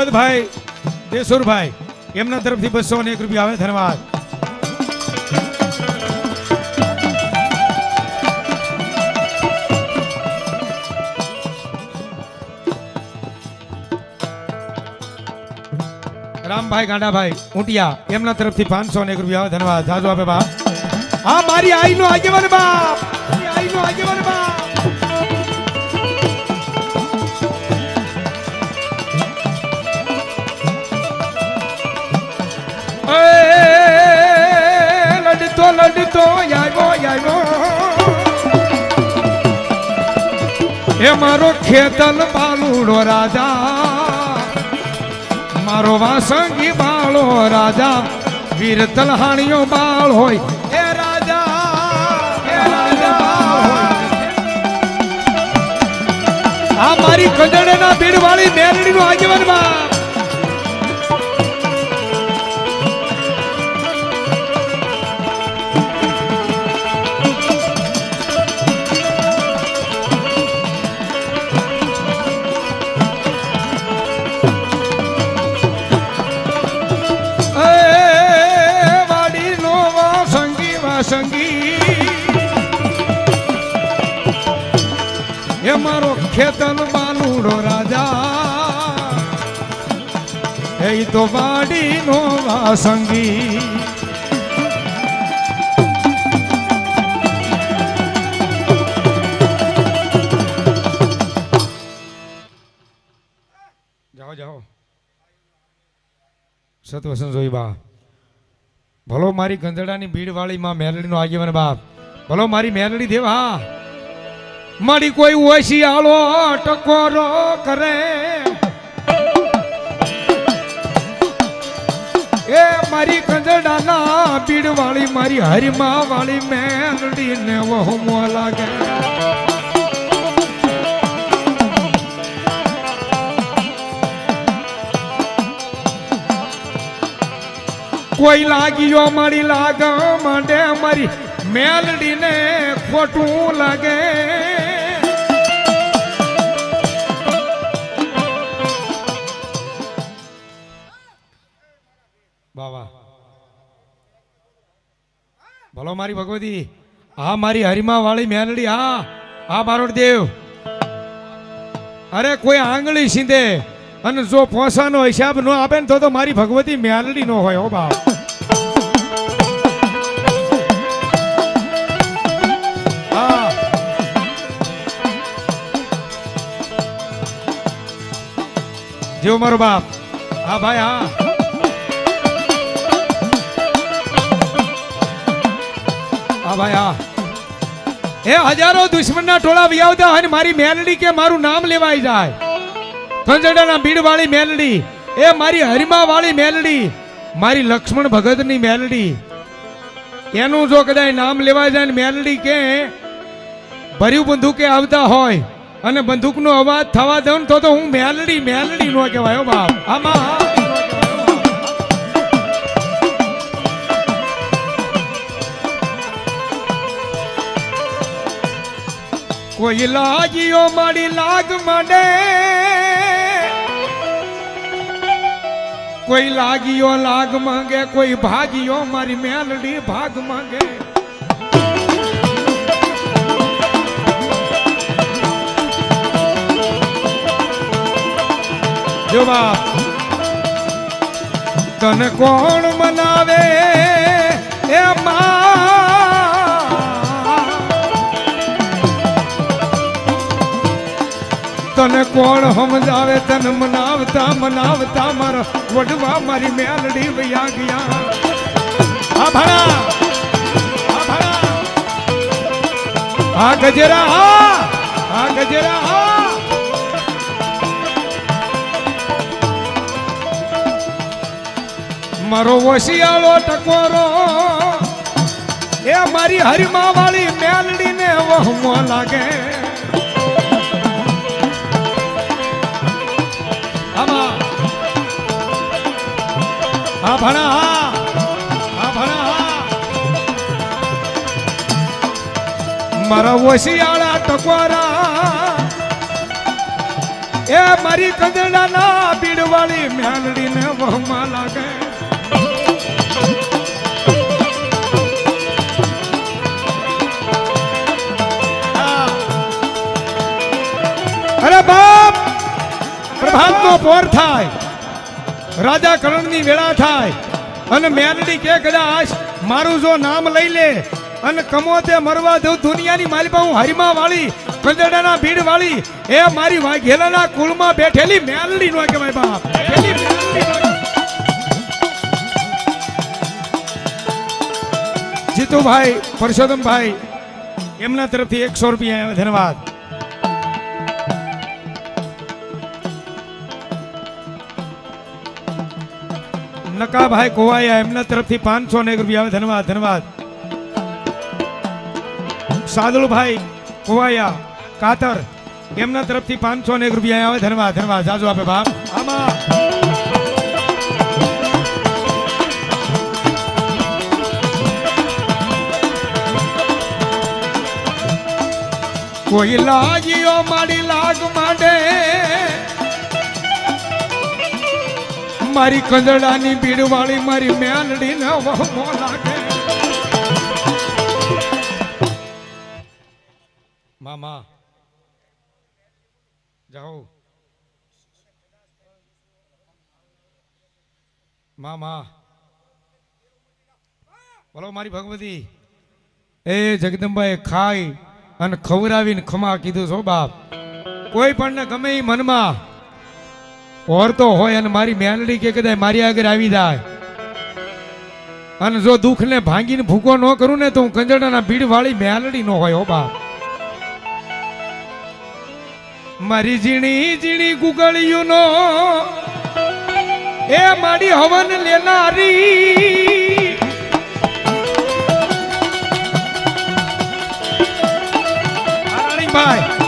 અમદભાઈ દેસુરભાઈ એમના તરફથી બસો અને એક રૂપિયા આવે ધન્યવાદ રામભાઈ ગાંડાભાઈ ઊંટિયા એમના તરફથી પાંચસો અને એક રૂપિયા આવે ધન્યવાદ જાજો આપે બાપ હા મારી આઈનો આગેવાન બાપ મારી આઈનો આગેવાન એ મારો ખેતલ બાલુડો રાજા. મારો વાસંગી બાળો રાજા. વીર તલહાણીઓ બાળ હોય. એ રાજા. આ મારી કજડેના ભીડવાળી મેરડીનું આગેવાન વાસંગી એ મારો ખેતન બાલુડો રાજા. એ તો વાડી નો વાસંગી. જાઓ જાઓ. સત્વસન જોઈ બા. ભલો મારી ગંધડાની ભીડવાળી માં મેલડીનો આગેવાન બાપ. ભલો મારી મેલડી દેવ. મારી કોઈ ઓછી આલો ટકોરો કરે. એ મારી કંજડાના ભીડવાળી, મારી હરિમા વાળી મેલડી ને વહમો લાગે. કોઈ લાગ્યો મારી લાગ માંડે મારી મેલડીને ખોટું લાગે. બાવા. ભલો મારી ભગવતી હા મારી હરિમા વાળી મેલડી, હા હા, બારોટ દેવ. અરે કોઈ આંગળી સીધે અને જો પોસાનો હિસાબ ન આપે ને તો તો મારી ભગવતી મેલડી નો હોય, હો બાપ. જેવો મારો બાપ. હા, ભાઈ, હા. હા, ભાઈ, હા. એ હજારો દુશ્મનના ટોળા વ્યાવતા હોય ને મારી મેલડી કે મારું નામ લેવાઈ જાય. ખંજડાના ભીડવાળી મેલડી. એ મારી હરિમા વાળી મેલડી. મારી લક્ષ્મણ ભગતની મેલડી. એનું જો કદાચ નામ લેવાય જાય મેલડી કે ભર્યું કે આવતા હોય અને બંદૂકનો અવાજ થવા દઉં તો તો હું મેલડી મેલડી નો કહેવાય બાપ. આમાં કોઈ લાગીઓ મારી લાગ માંડે કોઈ લાગીઓ લાગ માંગે, કોઈ ભાગીઓ મારી મેલડી ભાગ માંગે. તને કોણ મનાવે? એ તને કોણ સમજાવે? તને મનાવતા મનાવતા મારા વડવા મારી મેલડી વયા ગયા. આ ભણા. આ ભણા. આ ગજરા. હા આ ગજરા. હા. મારો વસિયાળો ટકોરો. એ મારી હરિમા વાળી મેલડી ને વહમો લાગે. હા, ભણા, હા. હા મારા ઓશિયાળા ટકોરા. એ મારી કંદડાના બીડવાળી વાળી મેલડીને વહમાં લાગે. પોર થાય. રાજા કરણની વેળા થાય. અને મેલડી કે કદાચ મારું જો નામ લઈ લે અને કમોતે મરવા દઉં દુનિયાની માલિકા હું હરિમા વાળી કંદડાના ભીડ વાળી, એ મારી વાઘેલાના કુળમાં બેઠેલી મેલડી નો કહેવાય. બાપ જીતુભાઈ પરસોત્તમભાઈ, એમના તરફથી એકસો રૂપિયા ધન્યવાદ. નકાભાઈ કોવાયા, એમના તરફથી પાંચસો ને રૂપિયા આવે. ધન્યવાદ ધન્યવાદ. સાદળુભાઈ કોવાયા, કાતર, એમના તરફથી પાંચસો ને એક રૂપિયા આવે. ધન્યવાદ ધન્યવાદ. જાજુ આપે બાપ. આમાં. કોઈ લાગ્યો મારી લાગ માંડે? મારી કંદડાની ભીડ વાળી મારી મેલડી ને વહમો લાગે. મામા, જાઓ. મામા, બોલો મારી ભગવતી. એ જગદંબાએ ખાઈ અને ખવડાવીને ખમા કીધું છો બાપ, કોઈ પણ ને ગમે મનમાં ઓરતો હોય અને મારી મેલડી કે કદાચ મારી આગળ આવી જાય. અને જો દુઃખને ભાંગીને ભૂકો ન કરું ને તો હું કંજડાના ભીડ વાળી મેલડી નો હોય હો મારી ઝીણી ઝીણી ગુગળિયું નો એ મારી હવન લેનારી. ભાઈ.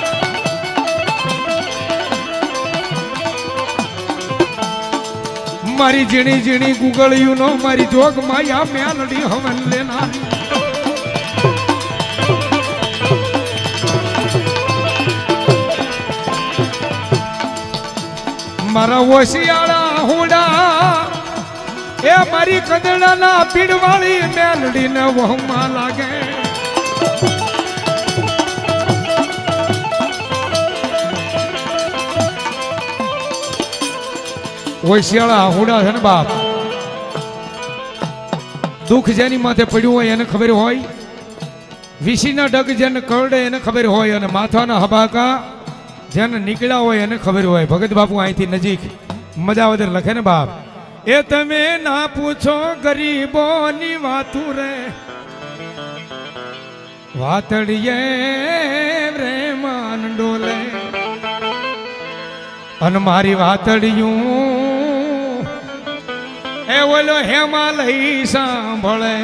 મારી ઝીણી ઝીણી ગુગળિયું નો મારી જોગ માયા મેલડી હવન લેના મારા ઓશિયાળા હુડા, એ મારી કદડાના પીડવાળી મેલડીને વહમાં લાગે. ઓશિયાળા હુડા છે ને બાપ? દુઃખ જેની માથે પડ્યું હોય એને ખબર હોય. વિશીના ડગ જેને કરડે એને ખબર હોય અને માથાના હબાકા જેને નીકળ્યા હોય એને ખબર હોય. ભગત બાપુ અહીંથી નજીક મજા વધારે લખે ને બાપ? એ તમે ના પૂછો ગરીબોની વાતું રે. વાતડીએ રે માન ડોલે અને મારી વાતડિયું એ ઓલો હેમાલય સાંભળે.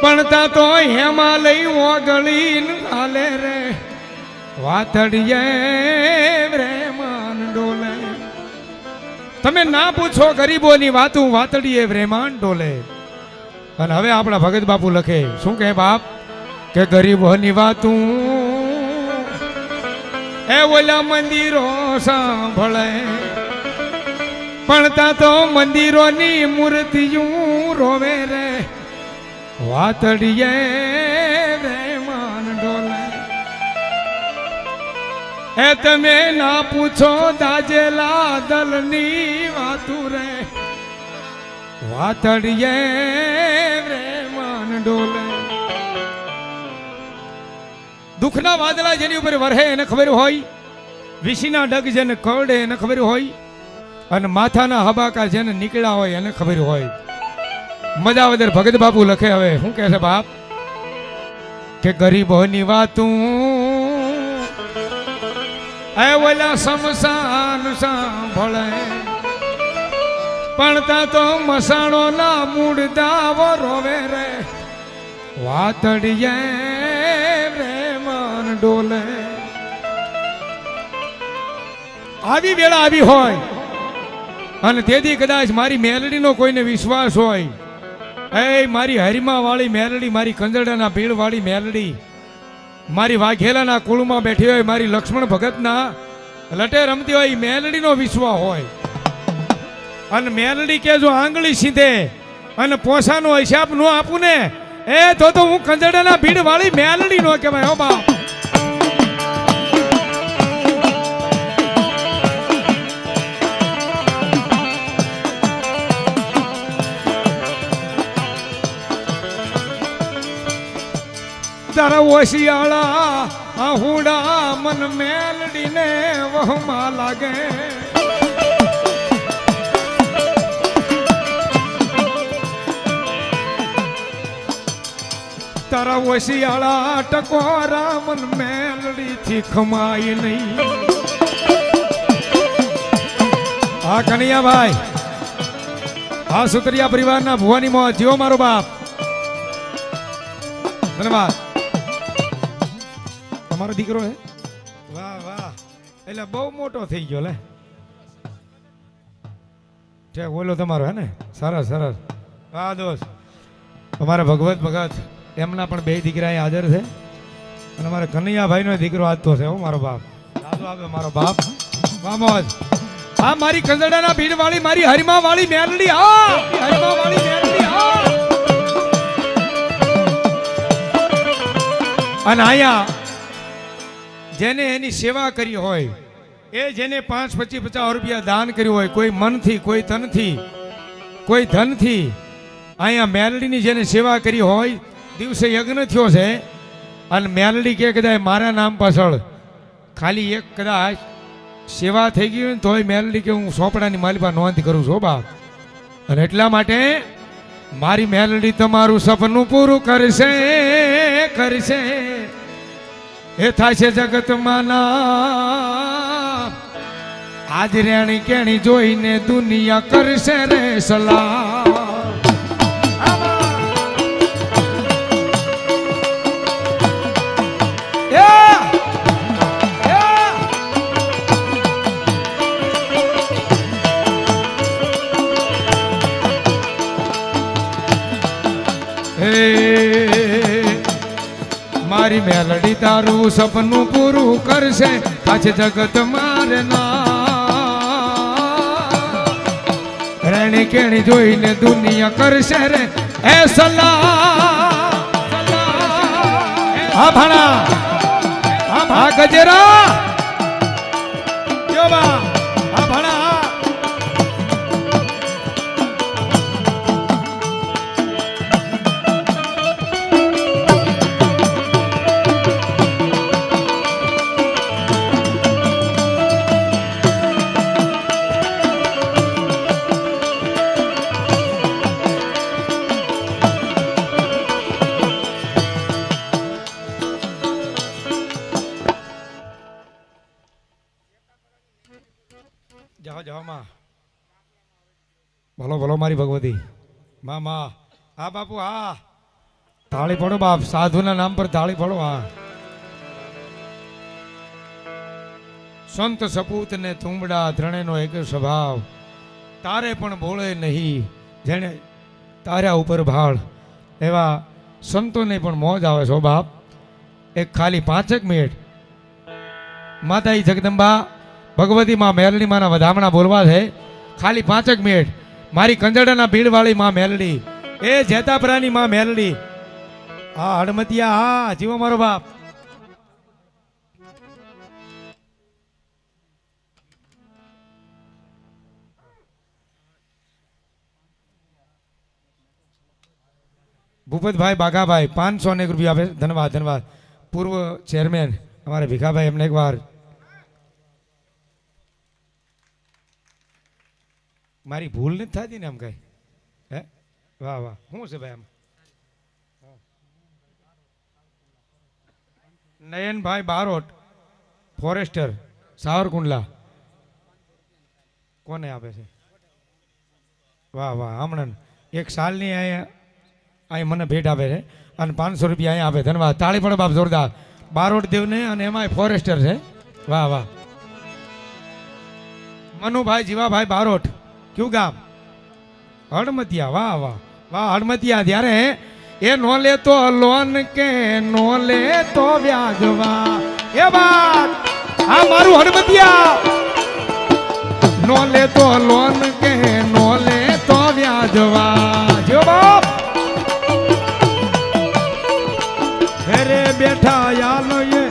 પણ તા તો હેમાલય ઓગળી હાલે રે. વાતડીએ રે ડોલે તમે ના પૂછો ગરીબોની વાતું વાતડીએ રેમાન ડોલે અને હવે આપણા ભગત બાપુ લખે, શું કહે બાપ? કે ગરીબોની વાતું એ ઓલા મંદિરો સાંભળે. પણ તા તો મંદિરોની મૂર્તિઓ રોવે રે. વાતડીએ રે માન ડોલે એ તમે ના પૂછો દાજેલા દલની વાતું રે. વાતડીએ રે માન ડોલે દુઃખના વાદળા જેની ઉપર વરહે એને ખબર હોય વિશીના ડગ જેને કરડે એને ખબર હોય અને માથાના હબાકા જેને નીકળ્યા હોય એને ખબર હોય. મજા વગર ભગત બાપુ લખે હવે, શું કહે છે બાપ? કે ગરીબોની વાતું એ ઓલા સમસાન સાંભળે. પણ તા તો મસાણો ના મૂળદાવો રોવે રે. વાતડીએ રે મન ડોલે. આવી વેળા આવી હોય. અને તેથી કદાચ મારી મેલડીનો કોઈને વિશ્વાસ હોય. એ મારી હરિમાવાળી મેલડી, મારી કંજડાના ભીડવાળી મેલડી, મારી વાઘેલાના કુળમાં બેઠી હોય, મારી લક્ષ્મણ ભગતના લટે રમતી હોય એ મેલડીનો વિશ્વાસ હોય. અને મેલડી કે જો આંગળી સીધે અને પોસાનો હિસાબ ન આપું ને, એ તો તો હું કંજડાના ભીડ વાળી મેલડી નો કહેવાય, હો બાપ. તારા ઓશિયાળા આહુડા મન મેલડીને વહમાં લાગે. તારા ઓશિયાળા ટકોરા મન મેલડીથી ખમાય નહીં. હા કનૈયા ભાઈ હા, સુતરિયા પરિવારના ભુવાની મોં, જીવો મારો બાપ. ધન્યવાદ. તમારો દીકરો હે? વાહ વાહ. એટલે બહુ મોટો થઈ ગયો લે. છે ઓલો તમારો, હે ને? સરસ સરસ. વાહ, દોસ્ત. અમારા ભગવત ભગત, એમના પણ બે દીકરા અહીં હાજર છે. અને અમારે કનૈયાભાઈનો દીકરો આજતો છે, હો, મારો બાપ. દાદો આવે, મારો બાપ. વાહ મોજ હા મારી કંદડાના ભીડ વાળી મારી હરિમા વાળી મેરડી હા! હરિમા વાળી મેરડી હા! અને અહીંયા જેને એની સેવા કરી હોય, એ જેને પાંચ, પચીસ, પચાસ રૂપિયા દાન કર્યું હોય, કોઈ મનથી, કોઈ તનથી કોઈ ધનથી, અહીંયા મેલડીની જેને સેવા કરી હોય, દિવસે યજ્ઞ થયો છે, અને મેલડી કે કદાચ મારા નામ પાછળ ખાલી એક કદાચ સેવા થઈ ગઈ હોય ને તોય મેલડી કે હું સોપડાની માલિપા નોંધ કરું છું બા અને એટલા માટે મારી મેલડી તમારું સપનું પૂરું કરશે કરશે. એ થાય છે જગતમાં નામ આજ રેણી કેણી જોઈને દુનિયા કરશે રે સલામ Yeah! મારી મેલડી તારું સપનું પૂરું કરશે. પાછ જગત મારે રેણી કેણી જોઈને દુનિયા કરશે રે. એ સલાહ ભાણા હા ગજેરા. મારી ભગવતી. માં માં હા બાપુ હા. તાળી પડો બાપ સાધુના નામ પર તાળી પડો હા. સંત સપૂત ને તુંબડા ત્રણેયનો એક સ્વભાવ. તારે પણ બોલે નહીં. જેને તારા ઉપર ભાળ. એવા સંતોને પણ મોજ આવે છો બાપ. એક ખાલી પાંચેક મિનિટ. માતા જગદંબા ભગવતી માં મેરણી માના વધામણા બોલવા છે. ખાલી પાંચેક મિનિટ. મારી કંજડાના ભીડવાળી માં મેલડી. એ જેતાપરાની માં મેલડી. હા હડમતિયા હા, જીવો મારો બાપ. ભૂપતભાઈ બાઘાભાઈ, પાંચસો એક રૂપિયા આપે. ધન્યવાદ ધન્યવાદ. પૂર્વ ચેરમેન, અમારે ભીખાભાઈ એમને એકવાર મારી ભૂલ નથી થતી ને આમ કઈ? હે? વાહ વાહ. શું છે ભાઈ આમ? નયનભાઈ બારોટ, ફોરેસ્ટર, સાવરકુંડલા. કોને આપે છે? વાહ વાહ. હમણાં એક સાલની અહીંયા અહીં મને ભેટ આપે છે અને પાંચસો રૂપિયા અહીંયા આપે. ધન્યવાદ. તાળી પડે બાપ જોરદાર. બારોટ દેવને અને એમાં ફોરેસ્ટર છે. વાહ વાહ. મનુભાઈ, જીવાભાઈ બારોટ. કયું ગામ? હડમતિયા વાહ વાહ. વાહ હડમતિયા ત્યારે એ નો લે તો લોન કે નો લે તો વ્યાજવા એ વાત. આ મારું હડમતિયા નો લે તો લોન કે નો રાજવા જો બાપ. ઘરે બેઠા યાલો એ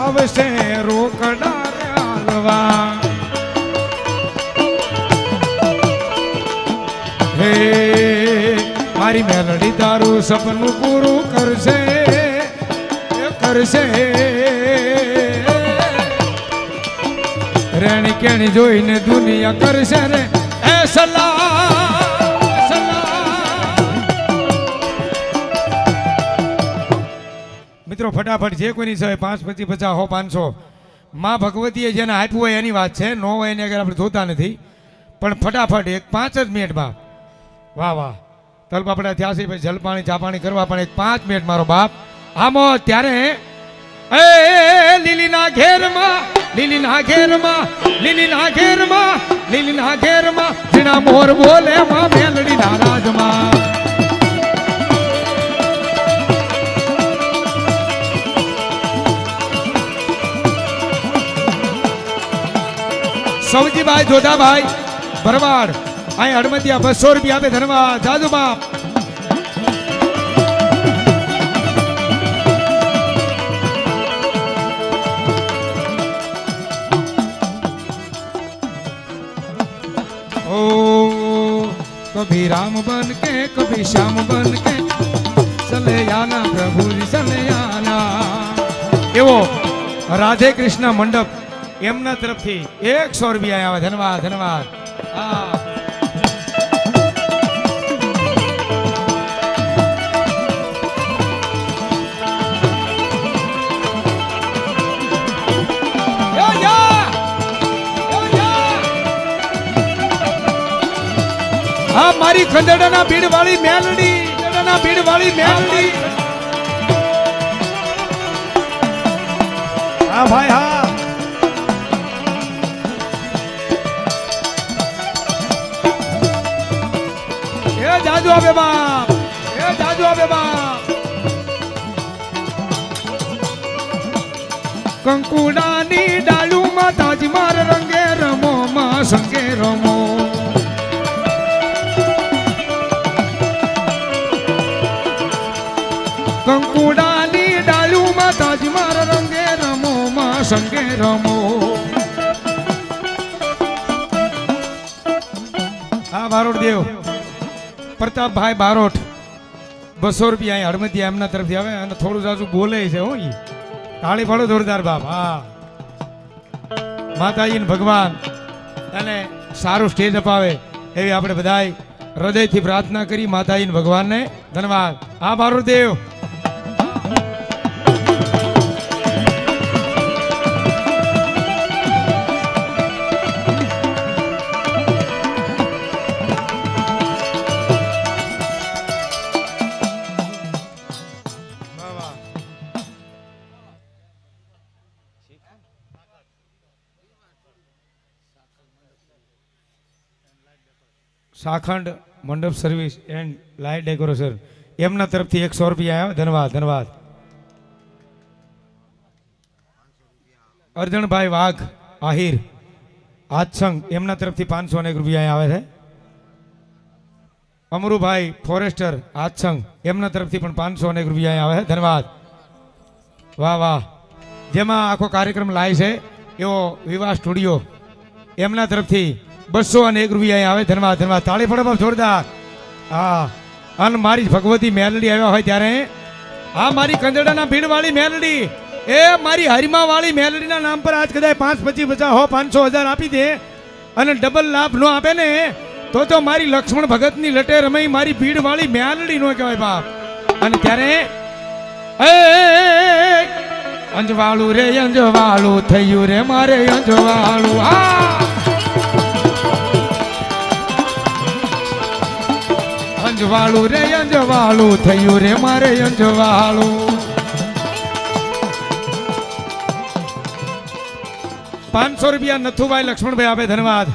આવશે રોકડા રે હાલવા હે, મારી મેલડી તારું સપનું પૂરું કરશે કરશે. રેણી કેણી જોઈને દુનિયા કરશે રે, એ સલાહ મિત્રો, ફટાફટ જે કોઈની છે પાંચ, પચીસ, પચાસ, હો, પાંચસો. માં ભગવતીએ જેને આપ્યું હોય એની વાત છે, નો હોય એને આગળ આપણે જોતા નથી. પણ ફટાફટ એક પાંચ જ મિનિટમાં વાહ વાહ. તલપાપડા થયા છે ભાઈ જલપાણી, ચાપાણી કરવા પણ એક પાંચ મિનિટ મારો બાપ. આમો ત્યારે, એ લીલીના ઘેરમાં લીલીના ઘેરમાં લીલીના ઘેરમાં લીલીના ઘેરમાં જીણા મોર બોલે માં મેલડી નારાજમાં સૌજીભાઈ જોધાભાઈ ભરવાડ અહીંયા હડમતિયા બસો રૂપિયા આપે ધનવા જાદુ બાપ. કભી રામ બન કે કભી શ્યામ બન કે સલેયાના પ્રભુ સલયાના. એવો રાધે કૃષ્ણ મંડપ એમના તરફથી એકસો રૂપિયા આવ્યા ધન્યવાદ ધન્યવાદ. આ મારી ખંડેડાના ભીડ વાળી મેલડી ખંડેડાના ભીડ વાળી મેલડી. હા ભાઈ, હા. એ જાજુ આવે બાપ, એ જાજુ આવે બાપ. કંકુડાની ડાળુમાં તાજમાર રંગે રમો માં સંગે રમો. સંગે રમો. હા બારોટ દેવ પ્રતાપભાઈ બારોટ. બસો રૂપિયા અહીં હળમતિયા એમના તરફથી આવે અને થોડું જાજુ બોલે છે, હું કાળી પાડો જોરદાર બાપ, હા. માતાજી ભગવાન. અને સારું સ્ટેજ અપાવે એવી આપણે બધાય હૃદયથી પ્રાર્થના કરી માતાજી ભગવાનને ધન્યવાદ. હા બારોટ દેવ શાખંડ મંડપ સર્વિસ એન્ડ લાઇટ ડેકોરેશન એમના તરફથી એકસો રૂપિયા આવ્યા ધન્યવાદ ધન્યવાદ અર્જણભાઈ વાઘ આહિર આજસંગ એમના તરફથી પાંચસો અનેક રૂપિયા આવે છે અમરુભાઈ ફોરેસ્ટર આજસંગ એમના તરફથી પણ પાંચસો અનેક રૂપિયા આવે છે ધન્યવાદ વાહ વાહ જેમાં આખો કાર્યક્રમ લાય છે એવો વિવાહ સ્ટુડિયો એમના તરફથી બસો અને એક રૂપિયા અહીં આવે ધનવા ધનવા તાળી પડે બાપ, જોરદાર. હા. અને મારી ભગવતી મેલડી આવ્યા હોય ત્યારે, આ મારી કંદડાના ભીડવાળી મેલડી. એ મારી હરિમા વાળી મેલડીના નામ પર આજ કદાચ પાંચ, પચીસ, પચાસ, હો, પાંચસો હજાર આપી દે અને ડબલ લાભ નો આપે ને, તો તો મારી લક્ષ્મણ ભગતની લટે રમાઈ મારી ભીડવાળી મેલડી નો કહેવાય બાપ. અને ત્યારે અંજવાળું રે, અંજવાળું થયું રે મારે, અંજવાળું. આ અંજવાળું રે, અંજવાળું, થયું રે મારે અંજવાળું. પાંચસો રૂપિયા નથુભાઈ લક્ષ્મણભાઈ આપે, ધન્યવાદ.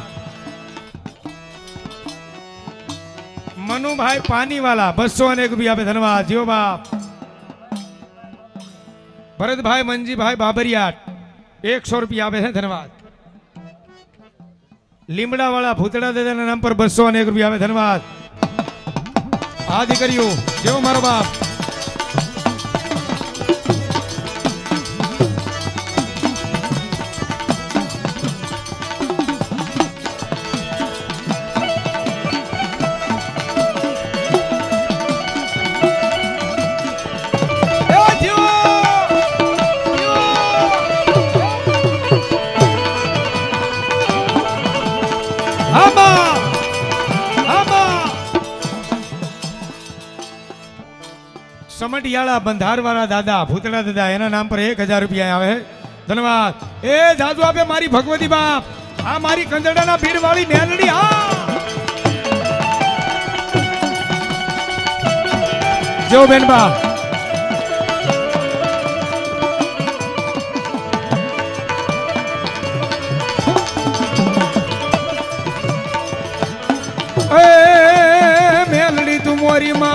મનુભાઈ પાનીવાલા, બસો અને એક રૂપિયા આપે, ધન્યવાદ. જીઓ બાપ. ભરતભાઈ મંજીભાઈ બાબરિયાટ એકસો રૂપિયા આપે છે, ધન્યવાદ. લીમડાવાળા ભૂતળા દાદાના નામ પર બસો અને એક રૂપિયા આપે, ધન્યવાદ. આ દીકરીઓ જેવો મારો બાપ? સમટિયાળા બંધારવાળા દાદા, ભૂતળા દાદા, એના નામ પર એક રૂપિયા આવે ધન્યવાદ. એ દાદુ આપે મારી ભગવતી બાપ. આ મારી કંદડાના ભીડ વાળી મેલડી, હા. જો બેન બા. મેલડી તું મોરી માત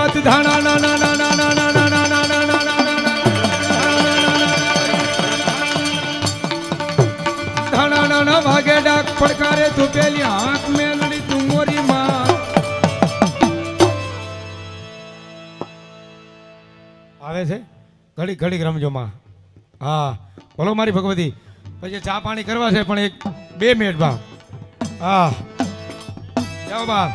ઘડી ઘડી રમજો માં. હા, બોલો મારી ભગવતી. પછી ચા પાણી કરવા છે, પણ એક બે મિનિટ બા હા. જાઓ બા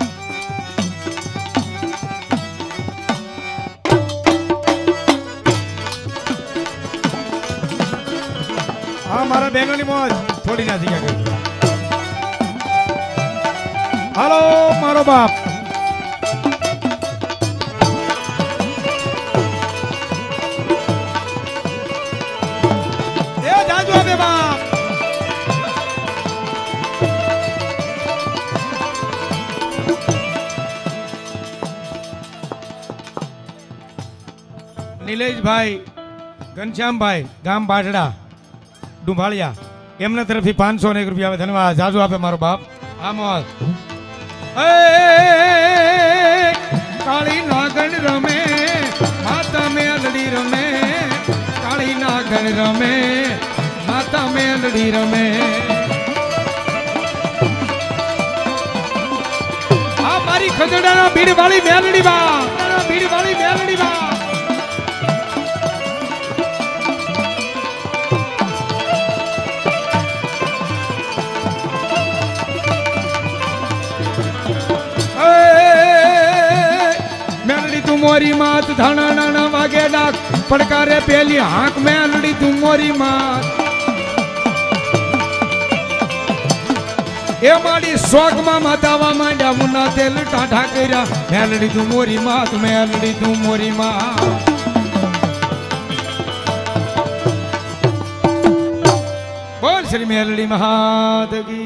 હા, મારા બહેનોની મોજ. થોડી નથી હાલો, મારો બાપ. નિલેશભાઈ ઘનશ્યામભાઈ, ગામ બાટડા ડુંભાળિયા. એમના તરફથી પાંચસો ને એક રૂપિયા ધન્યવાદ. જાજુ આપે મારો બાપ. આમ કાળી નાગણ રમે, માતા મેલડી રમે. કાળી નાગણ રમે, માતા મેલડી રમે. મારી ખજડાના ભીડ વાળી મેલડી બા ભીડ વાળી મેલડી બા મેલડી માત ધાણા નાના વાગે ડાક, પડકારે પેલી હાંક મેલડી તું મોરી માત. એ મારી શોકમાં માતાવા માંડ્યા મુના તેલ ટાઢા કર્યા. મેલડી તું મોરી માત મેલડી તું મોરી માત. બોલ શ્રી મેલડી મહાદેવ કી